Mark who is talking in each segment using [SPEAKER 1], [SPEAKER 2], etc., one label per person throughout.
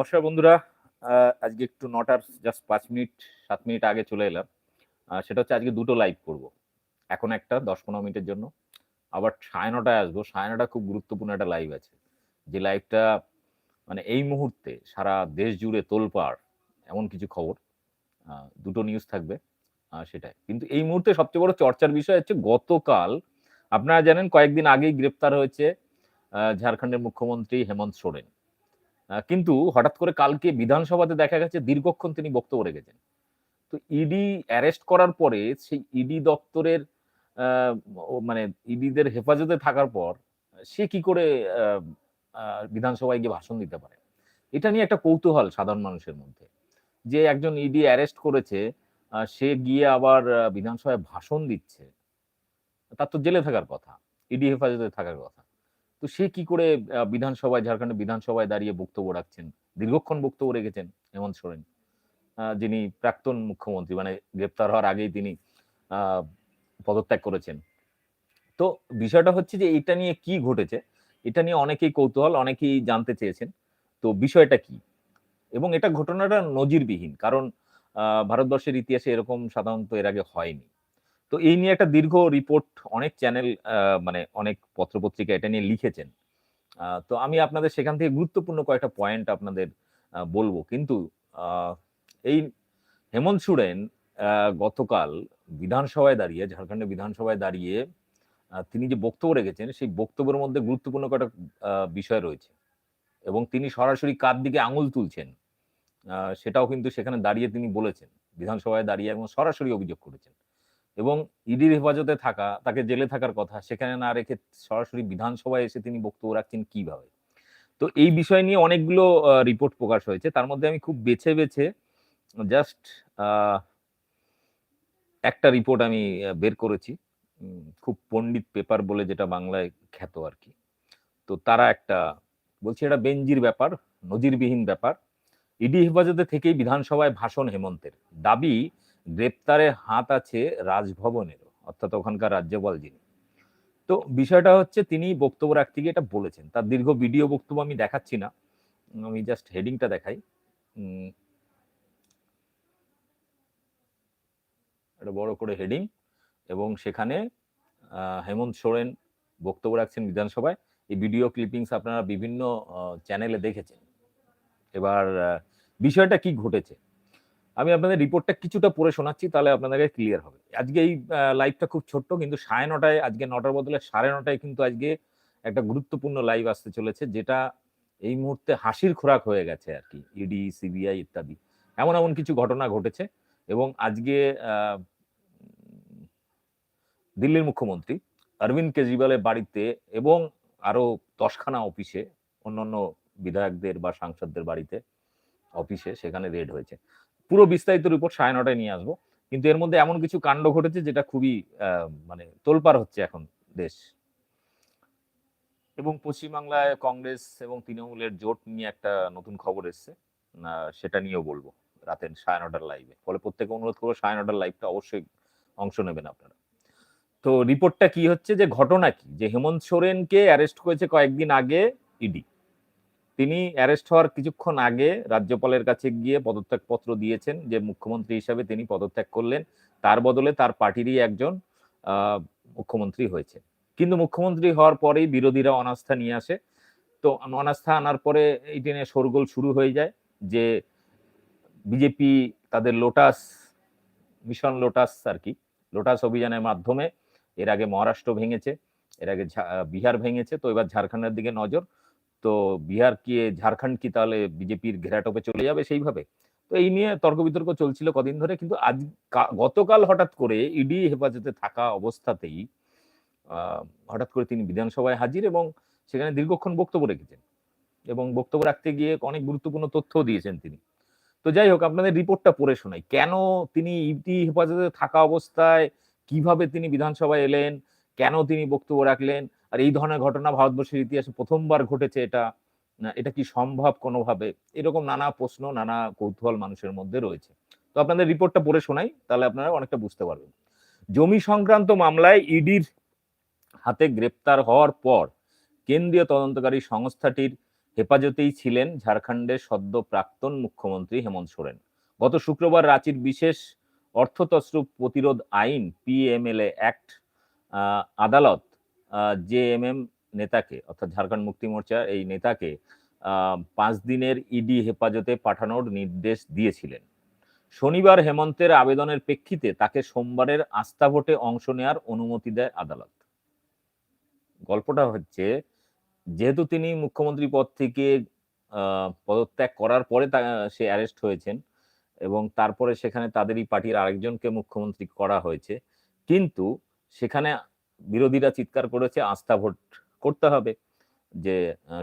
[SPEAKER 1] নমস্কার বন্ধুরা। আজকে একটু নটার জাস্ট পাঁচ মিনিট, সাত মিনিট আগে চলে এলাম। সেটা হচ্ছে আজকে দুটো লাইভ করব। এখন একটা, দশ পনেরো মিনিটের জন্য। আবার সাড়ে নটায় আসব। সাড়ে নটা খুব গুরুত্বপূর্ণ একটা লাইভ আছে। যে লাইভটা মানে এই মুহূর্তে সারা দেশ জুড়ে তোলপাড়, এমন কিছু খবর। দুটো নিউজ থাকবে সেটাই। কিন্তু এই মুহূর্তে সবচেয়ে বড় চর্চার বিষয় হচ্ছে গতকাল, আপনারা জানেন কয়েকদিন আগেই গ্রেপ্তার হয়েছে ঝাড়খণ্ডের মুখ্যমন্ত্রী হেমন্ত সোরেন। কিন্তু হঠাৎ করে কালকে বিধানসভাতে দেখা গেছে দীর্ঘক্ষণ তিনি বক্তব্য রেখেছেন। তো ইডি অ্যারেস্ট করার পরে সেই ইডি দপ্তরের মানে ইডিদের হেফাজতে থাকার পর সে কি করে বিধানসভায় গিয়ে ভাষণ দিতে পারে? এটা নিয়ে একটা কৌতূহল সাধারণ মানুষের মধ্যে। যে একজন ইডি অ্যারেস্ট করেছে সে গিয়ে আবার বিধানসভায় ভাষণ দিচ্ছে, তার তো জেলে থাকার কথা, ইডি হেফাজতে থাকার কথা। তো সে কি করে বিধানসভায় ঝাড়খণ্ডের বিধানসভায় দাঁড়িয়ে বক্তব্য রাখছেন? দীর্ঘক্ষণ বক্তব্য রেখেছেন হেমন্ত সোরেন যিনি প্রাক্তন মুখ্যমন্ত্রী মানে গ্রেপ্তার হওয়ার আগেই তিনি পদত্যাগ করেছেন। তো বিষয়টা হচ্ছে যে, এটা নিয়ে কি ঘটেছে? এটা নিয়ে অনেকেই কৌতূহল, অনেকেই জানতে চেয়েছেন। তো বিষয়টা কি? এবং এটা ঘটনাটা নজিরবিহীন, কারণ ভারতবর্ষের ইতিহাসে এরকম সাধারণত এর আগে হয়নি। তো এই নিয়ে একটা দীর্ঘ রিপোর্ট অনেক চ্যানেল মানে অনেক পত্রপত্রিকা এটা নিয়ে লিখেছেন। তো আমি আপনাদের সেখান থেকে গুরুত্বপূর্ণ কয়েকটা পয়েন্ট আপনাদের বলব। কিন্তু এই হেমন্ত সোরেন গতকাল বিধানসভায় দাঁড়িয়ে, ঝাড়খণ্ডের বিধানসভায় দাঁড়িয়ে তিনি যে বক্তব্য রেখেছেন, সেই বক্তব্যের মধ্যে গুরুত্বপূর্ণ কয়েকটা বিষয় রয়েছে। এবং তিনি সরাসরি কার দিকে আঙুল তুলছেন সেটাও কিন্তু সেখানে দাঁড়িয়ে তিনি বলেছেন। বিধানসভায় দাঁড়িয়ে এবং সরাসরি অভিযোগ করেছেন। এবং ইডির হেফাজতে থাকা, তাকে জেলে থাকার কথা, সেখানে না রেখে সরাসরি বিধানসভায় এসে তিনি বক্তব্য রাখছেন কীভাবে? তো এই বিষয় নিয়ে অনেকগুলো রিপোর্ট প্রকাশ হয়েছে। তার মধ্যে আমি খুব বেছে বেছে জাস্ট একটা রিপোর্ট আমি বের করেছি। খুব পণ্ডিত পেপার বলে যেটা বাংলায় খ্যাত আর কি তো তারা একটা, বলছি এটা বেঞ্জির ব্যাপার, নজিরবিহীন ব্যাপার। ইডি হেফাজতে থেকেই বিধানসভায় ভাষণ হেমন্তের। দাবি গ্রেপ্তারে হাত আছে রাজভবনেরও, অর্থাৎ ওখানকার রাজ্যপাল যিনি। তো বিষয়টা হচ্ছে তিনি বক্তব্য রাখতে গিয়ে এটা বলেছেন। তার দীর্ঘ ভিডিও বক্তব্য আমি দেখাচ্ছি না আমি জাস্ট হেডিংটা দেখাই। একটা বড় করে হেডিং এবং সেখানে হেমন্ত সোরেন বক্তব্য রাখছেন বিধানসভায়। এই ভিডিও ক্লিপিংস আপনারা বিভিন্ন চ্যানেলে দেখেছেন। এবার বিষয়টা কি ঘটেছে? আমি আপনাদের রিপোর্টটা কিছুটা পড়ে শোনাচ্ছি, তাহলে আপনাদেরকে ক্লিয়ার হবে। আজকে এই লাইভটা খুব ছোট্ট, কিন্তু সাড়ে নটায়, আজকে নটার বদলে সাড়ে নটায় কিন্তু আজকে একটা গুরুত্বপূর্ণ লাইভ আসতে চলেছে, যেটা এই মুহূর্তে হাসির খোরাক হয়ে গেছে আর কি ইডি সিবিআই ইত্যাদি। এমন এমন কিছু ঘটনা ঘটেছে এবং আজকে দিল্লির মুখ্যমন্ত্রী অরবিন্দ কেজরিওয়ালের বাড়িতে এবং আরও দশখানা অফিসে অন্যান্য বিধায়কদের বা সাংসদদের বাড়িতে অফিসে সেখানে রেড হয়েছে। পুরো বিস্তারিত রিপোর্ট সাড়ে নটায় নিয়ে আসব। কিন্তু এর মধ্যে এমন কিছু কাণ্ড ঘটেছে যেটা খুবই মানে তোলপাড় হচ্ছে এখন দেশ। এবং পশ্চিমবাংলায় কংগ্রেস এবং তৃণমূলের জোট নিয়ে একটা নতুন খবর এসছে। সেটা নিয়েও বলব রাতের সাড়ে নটার লাইভে ফলে প্রত্যেকে অনুরোধ করব সাড়ে নটার লাইভটা অবশ্যই অংশ নেবেন আপনারা। তো রিপোর্টটা কি হচ্ছে যে ঘটনা কি? যে হেমন্ত সোরেনকে অ্যারেস্ট করেছে কয়েকদিন আগে ইডি তিনি অ্যারেস্ট হওয়ার কিছুক্ষণ আগে রাজ্যপালের কাছে গিয়ে পদত্যাগ পত্র দিয়েছেন যে মুখ্যমন্ত্রী হিসাবে তিনি পদত্যাগ করলেন। তার বদলে তার পার্টিরই একজন মুখ্যমন্ত্রী হয়েছে কিন্তু মুখ্যমন্ত্রী হওয়ার পরেই বিরোধীরা অনাস্থা নিয়ে আসে। তো অনাস্থা আনার পরে এই নিয়ে শোরগোল শুরু হয়ে যায় যে বিজেপি তাদের লোটাস, মিশন লোটাস আর কি, লোটাস অভিযানের মাধ্যমে এর আগে মহারাষ্ট্র ভেঙেছে, এর আগে বিহার ভেঙেছে। তো এবার ঝাড়খণ্ডের দিকে নজর। তো বিহার কি ঝাড়খণ্ড কি তাহলে বিজেপির ঘেরাটোপে চলে যাবে সেইভাবে? তো এই নিয়ে তর্ক বিতর্ক চলছিল কদিন ধরে, কিন্তু আজ গতকাল হঠাৎ করে ইডি হেফাজতে থাকা অবস্থাতেই হঠাৎ করে তিনি বিধানসভায় হাজির এবং সেখানে দীর্ঘক্ষণ বক্তব্য রেখেছেন। এবং বক্তব্য রাখতে গিয়ে অনেক গুরুত্বপূর্ণ তথ্য দিয়েছেন তিনি। তো যাই হোক, আপনাদের রিপোর্টটা পড়ে শোনাই। কেন তিনি ইডি হেফাজতে থাকা অবস্থায়, কীভাবে তিনি বিধানসভায় এলেন, কেন তিনি বক্তব্য রাখলেন আর এই ধরনের ঘটনা ভারতবর্ষের ইতিহাসে প্রথমবার ঘটেছে, এটা এটা কি সম্ভব কোনোভাবে? এরকম নানা প্রশ্ন, নানা কৌতূহল মানুষের মধ্যে রয়েছে। তো আপনাদের রিপোর্টটা পড়ে শোনাই, তাহলে আপনারা অনেকটা বুঝতে পারবেন। জমি সংক্রান্ত মামলায় ইডির হাতে গ্রেপ্তার হওয়ার পর কেন্দ্রীয় তদন্তকারী সংস্থাটির হেফাজতেই ছিলেন ঝাড়খণ্ডের সদ্য প্রাক্তন মুখ্যমন্ত্রী হেমন্ত সোরেন। গত শুক্রবার রাঁচির বিশেষ অর্থতস্রুপ প্রতিরোধ আইন, পিএমএলএ অ্যাক্ট আদালত জেএমএম নেতাকে, অর্থাৎ ঝাড়খণ্ড মুক্তি মোর্চার এই নেতাকে পাঁচ দিনের ইডি হেফাজতে পাঠানোর নির্দেশ দিয়েছিলেন। শনিবার হেমন্তের আবেদনের প্রেক্ষিতে তাকে সোমবারের আস্থা ভোটে অংশ নেওয়ার অনুমতি দেয় আদালত। গল্পটা হচ্ছে, যেহেতু তিনি মুখ্যমন্ত্রী পদ থেকে পদত্যাগ করার পরে সে অ্যারেস্ট হয়েছেন এবং তারপরে সেখানে তাদেরই পার্টির আরেকজনকে মুখ্যমন্ত্রী করা হয়েছে, কিন্তু সেখানে বিরোধীরা চিৎকার করেছে, আস্থা ভোট করতে হবে যে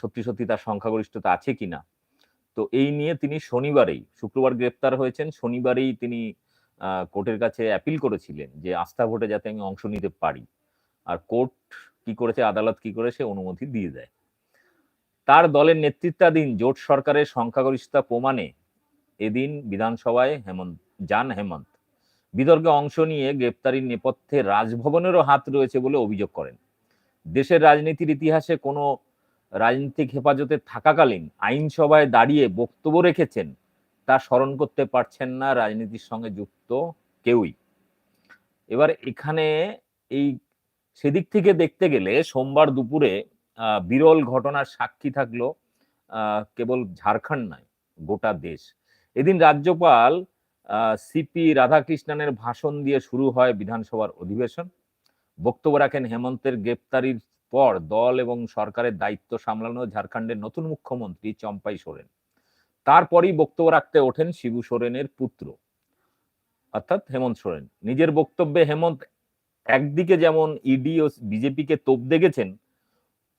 [SPEAKER 1] সত্যি সত্যি তার সংখ্যাগরিষ্ঠতা আছে কিনা। তো এই নিয়ে তিনি শনিবারেই, শুক্রবার গ্রেপ্তার হয়েছেন, শনিবারেই তিনি কোর্টের কাছে অ্যাপিল করেছিলেন যে, আস্থা ভোটে যাতে আমি অংশ নিতে পারি। আর কোর্ট কি করেছে, আদালত কি করেছে অনুমতি দিয়ে দেয়। তার দলের নেতৃত্বাধীন জোট সরকারের সংখ্যাগরিষ্ঠতা প্রমাণে এদিন বিধানসভায় হেমন্ত যান হেমন্ত বিতর্কে অংশ নিয়ে গ্রেপ্তারির নেপথ্যে রাজভবনেরও হাত রয়েছে বলে অভিযোগ করেন। দেশের রাজনীতির ইতিহাসে কোনো রাজনৈতিক হেফাজতে থাকাকালীন আইনসভায় দাঁড়িয়ে বক্তব্য রেখেছেন, তা স্মরণ করতে পারছেন না রাজনীতির সঙ্গে যুক্ত কেউই। এবার এখানে এই সেদিক থেকে দেখতে গেলে সোমবার দুপুরে বিরল ঘটনার সাক্ষী থাকল কেবল ঝাড়খণ্ড নয়, গোটা দেশ। এদিন রাজ্যপাল সিপি রাধাকৃষ্ণনের ভাষণ দিয়ে শুরু হয় বিধানসভার অধিবেশন। বক্তব্য রাখেন হেমন্তের গ্রেপ্তারির পর দল এবং সরকারের দায়িত্ব সামলানো ঝাড়খণ্ডের নতুন মুখ্যমন্ত্রী চম্পাই সোরেন। তারপরই বক্তব্য রাখতে ওঠেন শিবু সোরেনের পুত্র, অর্থাৎ হেমন্ত সোরেন। নিজের বক্তব্যে হেমন্ত একদিকে যেমন ইডি ও বিজেপিকে তোপ দেখেছেন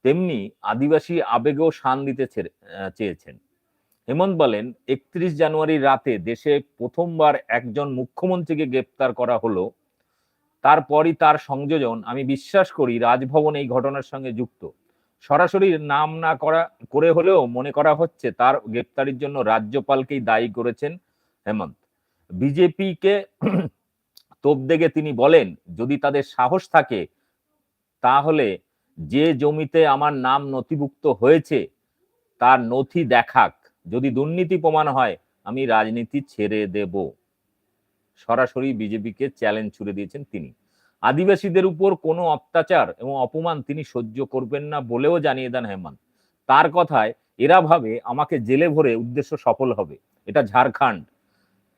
[SPEAKER 1] তেমনি আদিবাসী আবেগেও শান দিতে চেয়েছেন। হেমন্ত বলেন, একত্রিশ জানুয়ারি রাতে দেশে প্রথমবার একজন মুখ্যমন্ত্রীকে গ্রেপ্তার করা হলো। তারপরই তার সংযোজন, আমি বিশ্বাস করি রাজভবন এই ঘটনার সঙ্গে যুক্ত। সরাসরি নাম না করা, করে হলেও মনে করা হচ্ছে তার গ্রেপ্তারির জন্য রাজ্যপালকেই দায়ী করেছেন হেমন্ত। বিজেপিকে তোপ দেখে তিনি বলেন, যদি তাদের সাহস থাকে, তাহলে যে জমিতে আমার নাম নথিভুক্ত হয়েছে, তার নথি দেখাক যদি দুর্নীতি প্রমাণ হয়, আমি রাজনীতি ছেড়ে দেব। সরাসরি বিজেপিকে চ্যালেঞ্জ ছুড়ে দিয়েছেন তিনি। আদিবাসীদের উপর কোনো অত্যাচার এবং অপমান তিনি সহ্য করবেন না বলেও জানিয়ে দেন হেমন্ত। তার কথায়, এরা ভাবে আমাকে জেলে ভরে উদ্দেশ্য সফল হবে। এটা ঝাড়খণ্ড।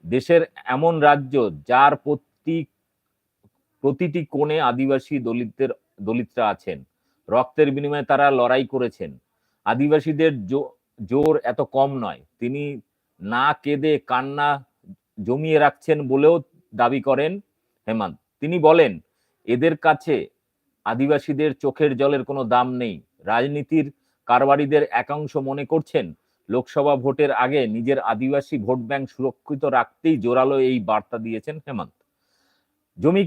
[SPEAKER 1] দেশের এমন রাজ্য যার প্রতি, প্রতিটি কোণে আদিবাসী দলিতদের, দলিতরা আছেন। রক্তের বিনিময়ে তারা লড়াই করেছেন। আদিবাসীদের জোর এত কম নয়। তিনি না কেঁদে কান্না জমিয়ে রাখছেন বলেও দাবি করেন হেমন্ত। তিনি বলেন, এদের কাছে আদিবাসীদের চোখের জলের কোনো দাম নেই। রাজনীতির কারবারিদের একাংশ মনে করছেন, লোকসভা ভোটের আগে নিজের আদিবাসী ভোট ব্যাংক সুরক্ষিত রাখতেই জোরালো এই বার্তা দিয়েছেন হেমন্ত। জমি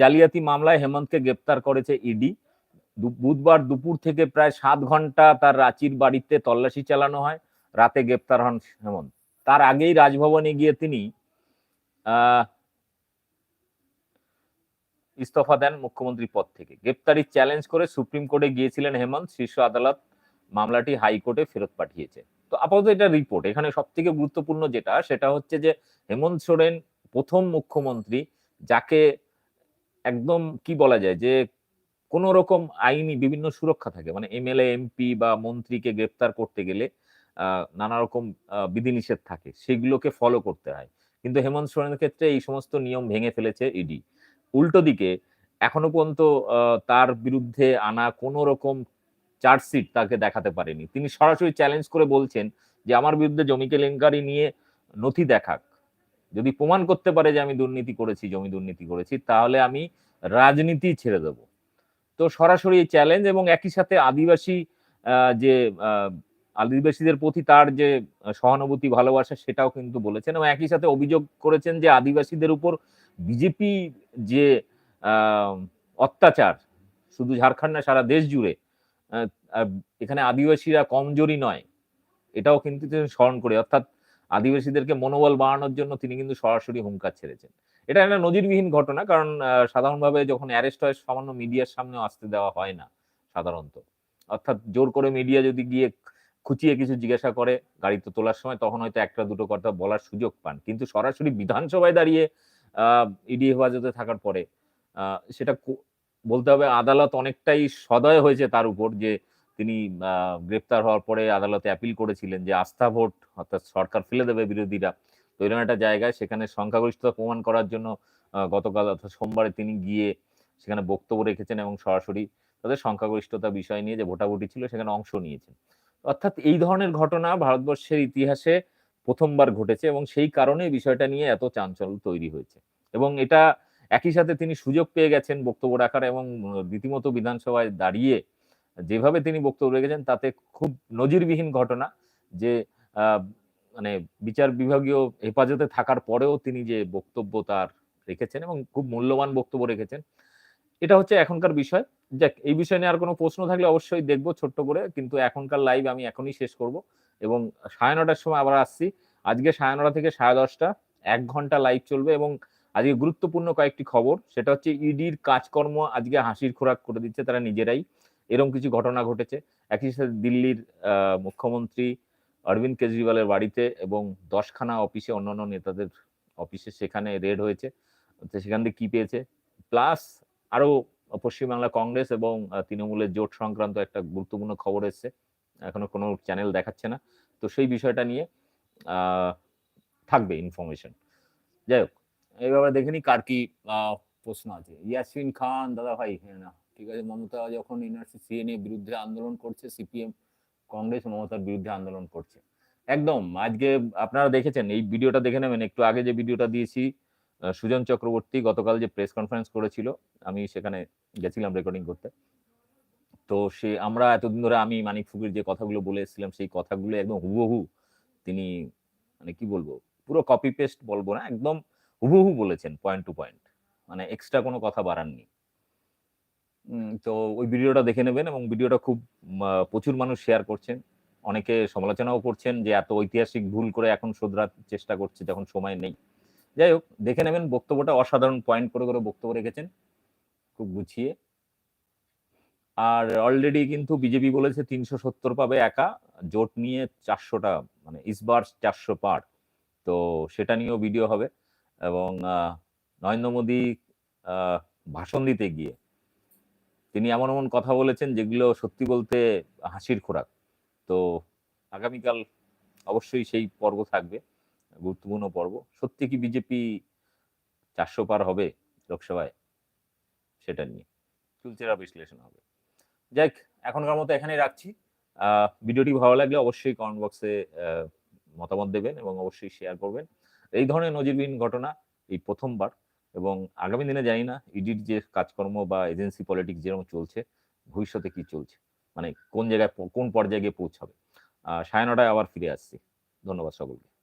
[SPEAKER 1] জালিয়াতি মামলায় হেমন্তকে গ্রেপ্তার করেছে ইডি। বুধবার দুপুর থেকে প্রায় সাত ঘণ্টা তার রাঁচির বাড়িতে তল্লাশি চালানো হয়। রাতে গ্রেপ্তার হন হেমন্ত। তার আগেই রাজভবনে গিয়ে তিনি ইস্তফা দেন মুখ্যমন্ত্রী পদ থেকে। গ্রেপ্তারি চ্যালেঞ্জ করে সুপ্রিম কোর্টে গিয়েছিলেন হেমন্ত। শীর্ষ আদালত মামলাটি হাইকোর্টে ফেরত পাঠিয়েছে। তো আপাতত এটা রিপোর্ট। এখানে সব থেকে গুরুত্বপূর্ণ যেটা, সেটা হচ্ছে যে হেমন্ত সোরেন প্রথম মুখ্যমন্ত্রী, যাকে একদম কি বলা যায় যে কোন রকম আইনি বিভিন্ন সুরক্ষা থাকে। মানে এমএলএ, এমপি বা মন্ত্রীকে গ্রেপ্তার করতে গেলে নানা রকম বিধিনিষেধ থাকে। সেগুলোকে ফলো করতে হয়। কিন্তু হেমন্ত সোরেনের ক্ষেত্রে এই সমস্ত নিয়ম ভেঙে ফেলেছে ইডি উল্টো দিকে, এখনও পর্যন্ত তার বিরুদ্ধে আনা কোনো রকম চার্জশিট তাকে দেখাতে পারেনি। তিনি সরাসরি চ্যালেঞ্জ করে বলছেন যে, আমার বিরুদ্ধে জমি কেলেঙ্কারি নিয়ে নথি দেখাক। যদি প্রমাণ করতে পারে যে আমি দুর্নীতি করেছি, জমি দুর্নীতি করেছি, তাহলে আমি রাজনীতি ছেড়ে দেব। তো সরাসরি এই চ্যালেঞ্জ এবং একই সাথে আদিবাসী যে আদিবাসীদের প্রতি তার যে সহানুভূতি, ভালোবাসা সেটাও কিন্তু বলেছেন এবং একই সাথে অভিযোগ করেছেন যে আদিবাসীদের উপর বিজেপি যে অত্যাচার, শুধু ঝাড়খণ্ড না, সারা দেশ জুড়ে এখানে আদিবাসীরা কমজোরি নয়, এটাও কিন্তু তিনি স্মরণ করে, অর্থাৎ আদিবাসীদেরকে মনোবল বাড়ানোর জন্য তিনি কিন্তু সরাসরি হুঙ্কার ছেড়েছেন। এটা একটা নজিরবিহীন ঘটনা, কারণ সাধারণভাবে যখন অ্যারেস্ট হয়, সামান্য মিডিয়ার সামনেও আসতে দেওয়া হয় না, সাধারণত। অর্থাৎ জোর করে মিডিয়া যদি গিয়ে খুঁচিয়ে কিছু জিজ্ঞাসা করে গাড়িতে তোলার সময়, তখন হয়তো একটা দুটো কথা বলার সুযোগ পান। কিন্তু সরাসরি বিধানসভায় দাঁড়িয়ে ইডি হেফাজতে থাকার পরে সেটা বলতে হবে আদালত অনেকটাই সদয় হয়েছে তার উপর যে তিনি গ্রেপ্তার হওয়ার পরে আদালতে অ্যাপিল করেছিলেন যে আস্থা ভোট, অর্থাৎ সরকার ফেলে দেবে বিরোধীরা। তো এরকম একটা জায়গায় সেখানে সংখ্যাগরিষ্ঠতা প্রমাণ করার জন্য গতকাল অর্থাৎ সোমবারে তিনি গিয়ে সেখানে বক্তব্য রেখেছেন এবং সরাসরি তাদের সংখ্যাগরিষ্ঠতা বিষয় নিয়ে যে ভোটাভুটি ছিল সেখানে অংশ নিয়েছেন। অর্থাৎ এই ধরনের ঘটনা ভারতবর্ষের ইতিহাসে প্রথমবার ঘটেছে এবং সেই কারণে বিষয়টা নিয়ে এত চাঞ্চল্য তৈরি হয়েছে। এবং এটা একই সাথে তিনি সুযোগ পেয়ে গেছেন বক্তব্য রাখার এবং রীতিমতো বিধানসভায় দাঁড়িয়ে যেভাবে তিনি বক্তব্য রেখেছেন তাতে খুব নজিরবিহীন ঘটনা যে মানে বিচার বিভাগীয় হেফাজতে থাকার পরেও তিনি যে বক্তব্য তার রেখেছেন এবং খুব মূল্যবান বক্তব্য রেখেছেন, এটা হচ্ছে এখনকার বিষয়। যাক, এই বিষয় নিয়ে আর কোনো প্রশ্ন থাকলে অবশ্যই দেখব ছোট্ট করে, কিন্তু এখনকার লাইভ আমি এখনই শেষ করব। এবং সাড়ে নটার সময় আবার আসছি। আজকে সাড়ে নটা থেকে সাড়ে দশটা, এক ঘণ্টা লাইভ চলবে এবং আজকে গুরুত্বপূর্ণ কয়েকটি খবর। সেটা হচ্ছে ইডির কাজকর্ম আজকে হাসির খোরাক করে দিচ্ছে তারা নিজেরাই। এরকম কিছু ঘটনা ঘটেছে। একই সাথে দিল্লির মুখ্যমন্ত্রী অরবিন্দ কেজরিওয়ালের বাড়িতে এবং দশখানা অফিসে অন্যান্য নেতাদের অফিসে সেখানে রেড হয়েছে। সেখান থেকে কি পেয়েছে? প্লাস আরও পশ্চিমবাংলা কংগ্রেস এবং তৃণমূলের জোট সংক্রান্ত একটা গুরুত্বপূর্ণ খবর এসছে। এখনও কোনো চ্যানেল দেখাচ্ছে না। তো সেই বিষয়টা নিয়ে থাকবে ইনফরমেশন যাই হোক এইভাবে দেখে নি কার কি প্রশ্ন আছে। ইয়াসিন খান, দাদা ভাই হ্যাঁ না, ঠিক আছে। মমতা যখন এনআরসি সিএনএ বিরুদ্ধে আন্দোলন করছে সিপিএম কংগ্রেস মমতার বিরুদ্ধে আন্দোলন করছে। একদম, আজকে আপনারা দেখেছেন, এই ভিডিওটা দেখে নেবেন। একটু আগে যে ভিডিওটা দিয়েছি সুজন চক্রবর্তী গতকাল যে প্রেস কনফারেন্স করেছিল, আমি সেখানে গেছিলাম রেকর্ডিং করতে। তো সে, আমরা এতদিন ধরে আমি, মানিক ফুকির যে কথাগুলো বলে এসেছিলাম, সেই কথাগুলো একদম হুবহু তিনি মানে কি বলব, পুরো কপি পেস্ট বলব না, একদম হুবহু বলেছেন পয়েন্ট টু পয়েন্ট মানে এক্সট্রা কোনো কথা বাড়াননি। তো ওই ভিডিওটা দেখে নেবেন এবং ভিডিওটা খুব প্রচুর মানুষ শেয়ার করছেন। অনেকে সমালোচনাও করছেন যে এত ঐতিহাসিক ভুল করে এখন শোধরার চেষ্টা করছে যখন সময় নেই। যাই হোক, দেখে নেবেন বক্তব্যটা, অসাধারণ পয়েন্ট করে করে বক্তব্য রেখেছেন। খুব গুছিয়ে। আর অলরেডি কিন্তু বিজেপি বলেছে তিনশো সত্তর পাবে একা, জোট নিয়ে চারশোটা মানে ইসবার চারশো পার। তো সেটা নিয়েও ভিডিও হবে এবং নরেন্দ্র মোদী ভাষণ দিতে গিয়ে তিনি এমন এমন কথা বলেছেন যেগুলো সত্যি বলতে হাসির খোরাক। তো আগামীকাল অবশ্যই সেই পর্ব থাকবে, গুরুত্বপূর্ণ পর্ব। সত্যি কি বিজেপি চারশো পার হবে লোকসভায়? সেটা নিয়ে চুলচেরা বিশ্লেষণ হবে। যাই এখনকার মতো এখানেই রাখছি। ভিডিওটি ভালো লাগলে অবশ্যই কমেন্ট বক্সে মতামত দেবেন এবং অবশ্যই শেয়ার করবেন। এই ধরনের নজিরবিহীন ঘটনা এই প্রথমবার। এবং আগামী দিনে জানি না ইডির যে কাজকর্ম বা এজেন্সি পলিটিক্স যেরকম চলছে, ভবিষ্যতে কি চলছে? মানে কোন জায়গায়, কোন পর্যায়ে গিয়ে পৌঁছাবে? সাড়ে নটায় আবার ফিরে আসছি। ধন্যবাদ সকলকে।